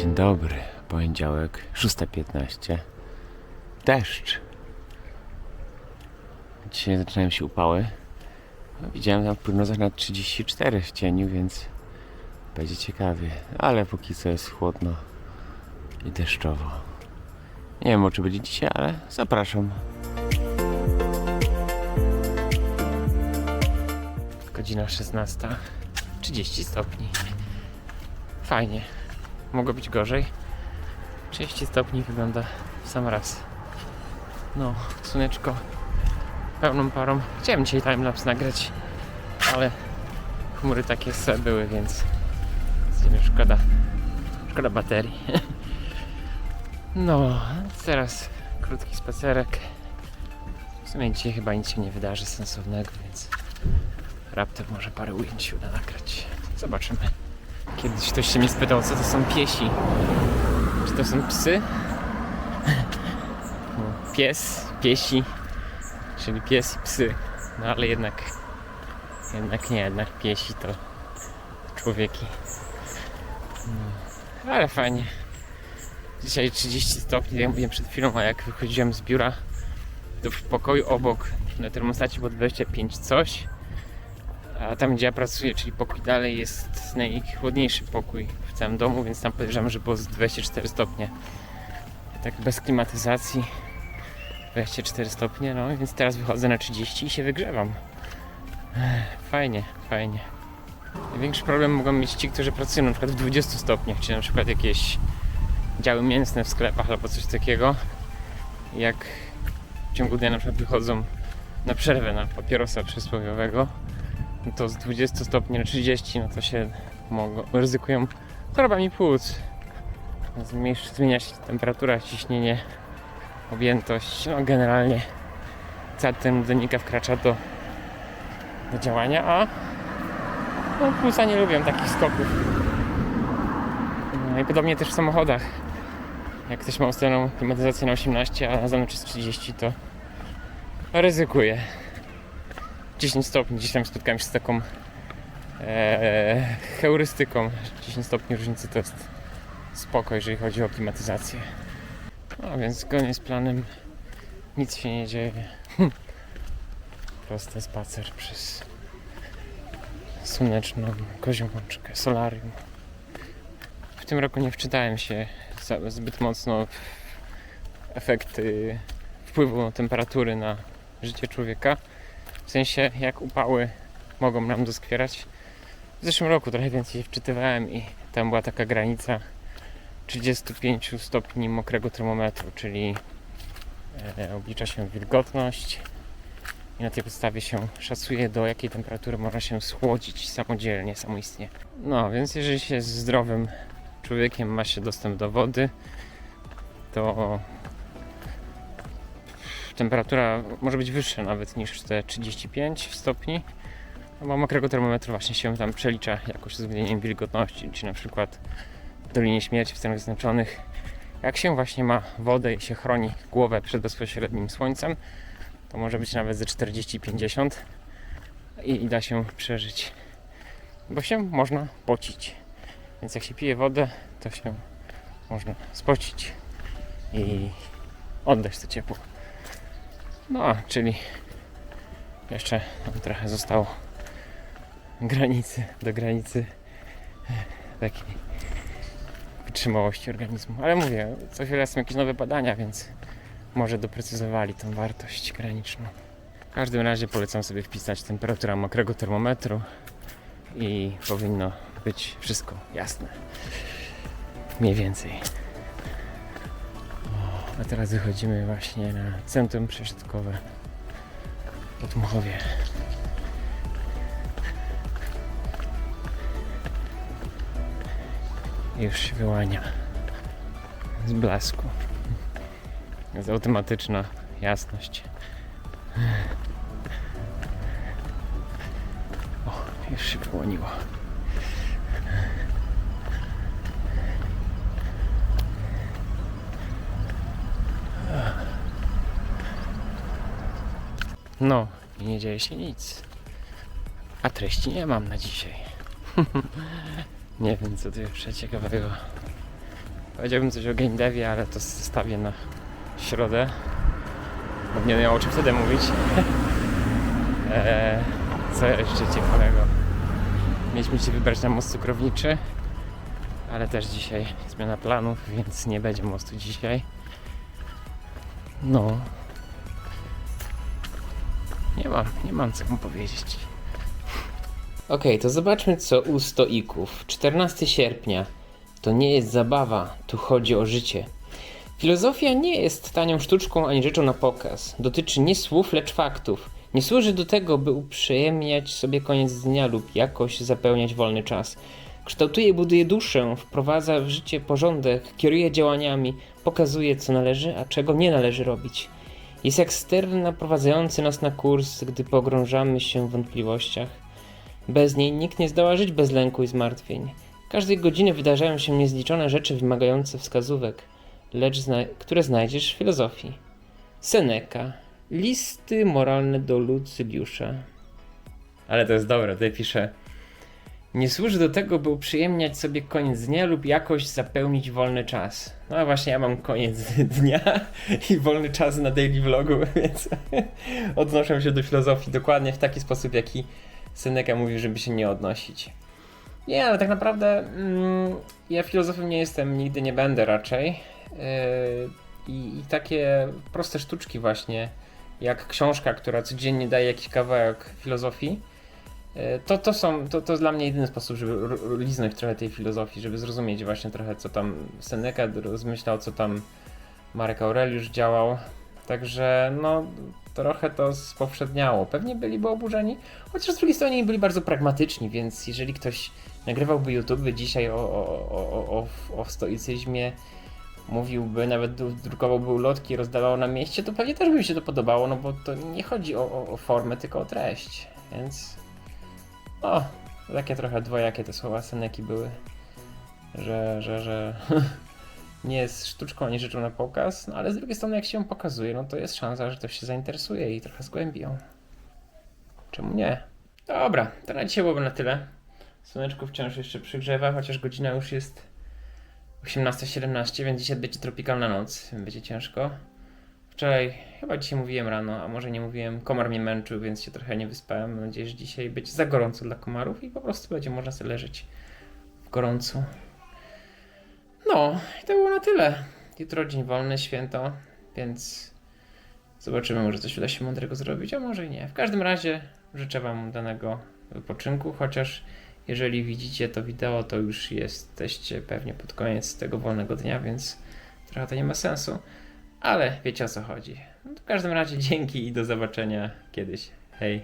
Dzień dobry, poniedziałek, 6.15. Deszcz. Dzisiaj zaczynają się upały. Widziałem tam w prognozach na 34 w cieniu, więc będzie ciekawie. Ale póki co jest chłodno i deszczowo. Nie wiem, czy będzie dzisiaj, ale zapraszam. Godzina 16. 30 stopni. Fajnie. Mogło być gorzej. 30 stopni wygląda w sam raz. No, słoneczko pełną parą. Chciałem dzisiaj timelapse nagrać, ale chmury takie se były, więc szkoda, szkoda baterii. No, teraz krótki spacerek. W sumie dzisiaj chyba nic się nie wydarzy sensownego, więc raptem może parę ujęć uda nagrać. Zobaczymy. Kiedyś ktoś się mnie spytał, co to są piesi. Czy to są psy? Pies, piesi, czyli pies i psy. No ale jednak, jednak nie, jednak piesi to człowieki. No, ale fajnie. Dzisiaj 30 stopni, jak mówiłem przed chwilą, a jak wychodziłem z biura, to w pokoju obok na termostacie było 25 coś. A tam gdzie ja pracuję, czyli pokój dalej jest najchłodniejszy pokój w całym domu, więc tam podejrzewam, że było z 24 stopnie. Tak bez klimatyzacji 24 stopnie, no więc teraz wychodzę na 30 i się wygrzewam. Fajnie, fajnie. Największy problem mogą mieć ci, którzy pracują na przykład w 20 stopniach, czy na przykład jakieś działy mięsne w sklepach albo coś takiego. Jak w ciągu dnia na przykład wychodzą na przerwę na papierosa przysłowiowego, to z 20 stopni na 30, no to się mogą, ryzykują chorobami płuc. Zmienia się temperatura, ciśnienie, objętość, no generalnie cały ten denika wkracza do, do działania, a no, płuca nie lubią takich skoków. No i podobnie też w samochodach. Jak ktoś ma ustawioną klimatyzację na 18, a na zewnątrz jest 30, to ryzykuje. 10 stopni. Dziś tam spotkałem się z taką e, heurystyką. 10 stopni różnicy to jest spoko, jeżeli chodzi o klimatyzację. No więc zgodnie z planem nic się nie dzieje. Prosty spacer przez słoneczną kozią łączkę, solarium. W tym roku nie wczytałem się zbyt mocno w efekty wpływu temperatury na życie człowieka. W sensie, jak upały mogą nam doskwierać. W zeszłym roku trochę więcej się wczytywałem i tam była taka granica 35 stopni mokrego termometru, czyli e, oblicza się wilgotność i na tej podstawie się szacuje do jakiej temperatury można się schłodzić samodzielnie, samoistnie. No, więc jeżeli się zdrowym człowiekiem, ma się dostęp do wody, to temperatura może być wyższa nawet niż te 35 stopni. No bo mokrego termometru właśnie się tam przelicza jakoś z uwzględnieniem wilgotności, czy na przykład w Dolinie Śmierci w Stanach Zjednoczonych. Jak się właśnie ma wodę i się chroni głowę przed bezpośrednim słońcem, to może być nawet ze 40-50 i, i da się przeżyć. Bo się można pocić. Więc jak się pije wodę, to się można spocić i oddać to ciepło. No, czyli jeszcze trochę zostało granicy, do granicy takiej wytrzymałości organizmu. Ale mówię, co chwilę są jakieś nowe badania, więc może doprecyzowali tą wartość graniczną. W każdym razie polecam sobie wpisać temperatura mokrego termometru i powinno być wszystko jasne. Mniej więcej. A teraz wychodzimy właśnie na centrum przesiadkowe w Dmuchowie. Już się wyłania z blasku. Jest automatyczna jasność. O, już się wyłoniło. No, i nie dzieje się nic. A treści nie mam na dzisiaj. nie wiem, co tu jeszcze ciekawego Powiedziałbym coś o game devie, ale to zostawię na środę. Bo nie miał o czym wtedy mówić. eee, co jeszcze ciekawego? Mieliśmy się wybrać na most cukrowniczy, ale też dzisiaj zmiana planów, więc nie będzie mostu dzisiaj. No. Nie mam, nie mam co mu powiedzieć. Okej, to zobaczmy co u stoików. 14 sierpnia. To nie jest zabawa, tu chodzi o życie. Filozofia nie jest tanią sztuczką ani rzeczą na pokaz. Dotyczy nie słów, lecz faktów. Nie służy do tego, by uprzyjemniać sobie koniec dnia lub jakoś zapełniać wolny czas. Kształtuje buduje duszę, wprowadza w życie porządek, kieruje działaniami, pokazuje co należy, a czego nie należy robić. Jest jak ster naprowadzający nas na kurs, gdy pogrążamy się w wątpliwościach. Bez niej nikt nie zdoła żyć bez lęku i zmartwień. Każdej godziny wydarzają się niezliczone rzeczy wymagające wskazówek, lecz zna- które znajdziesz w filozofii. Seneca. Listy moralne do Lucyliusza. Ale to jest dobre, tutaj pisze. Nie służy do tego, by uprzyjemniać sobie koniec dnia lub jakoś zapełnić wolny czas. No a właśnie ja mam koniec dnia i wolny czas na daily vlogu, więc odnoszę się do filozofii dokładnie w taki sposób, jaki Seneca mówi, żeby się nie odnosić. Nie, ale tak naprawdę mm, ja filozofem nie jestem, nigdy nie będę raczej. Yy, i, I takie proste sztuczki właśnie, jak książka, która codziennie daje jakiś kawałek filozofii, to, to są, to, to jest dla mnie jedyny sposób, żeby liznąć trochę tej filozofii, żeby zrozumieć właśnie trochę, co tam Seneca rozmyślał, co tam Marek Aureliusz działał. Także no, trochę to spowszedniało. Pewnie byliby oburzeni, chociaż z drugiej strony byli bardzo pragmatyczni, więc jeżeli ktoś nagrywałby YouTube dzisiaj o, o, o, o, o, stoicyzmie, mówiłby, nawet dru- drukowałby ulotki, rozdawał na mieście, to pewnie też by mi się to podobało, no bo to nie chodzi o, o, o formę, tylko o treść. Więc o, takie trochę dwojakie te słowa Seneki były, że, że, że nie jest sztuczką ani rzeczą na pokaz, no ale z drugiej strony jak się ją pokazuje, no to jest szansa, że ktoś się zainteresuje i trochę zgłębi ją. Czemu nie? Dobra, to na dzisiaj byłoby na tyle. Słoneczko wciąż jeszcze przygrzewa, chociaż godzina już jest 18.17, więc dzisiaj będzie tropikalna noc, będzie ciężko. Wczoraj, chyba dzisiaj mówiłem rano, a może nie mówiłem, komar mnie męczył, więc się trochę nie wyspałem. Mam nadzieję, że dzisiaj będzie za gorąco dla komarów i po prostu będzie można sobie leżeć w gorącu. No, i to było na tyle. Jutro dzień wolny, święto, więc zobaczymy, może coś uda się mądrego zrobić, a może nie. W każdym razie życzę Wam danego wypoczynku, chociaż jeżeli widzicie to wideo, to już jesteście pewnie pod koniec tego wolnego dnia, więc trochę to nie ma sensu, ale wiecie o co chodzi. W każdym razie dzięki i do zobaczenia kiedyś. Hej.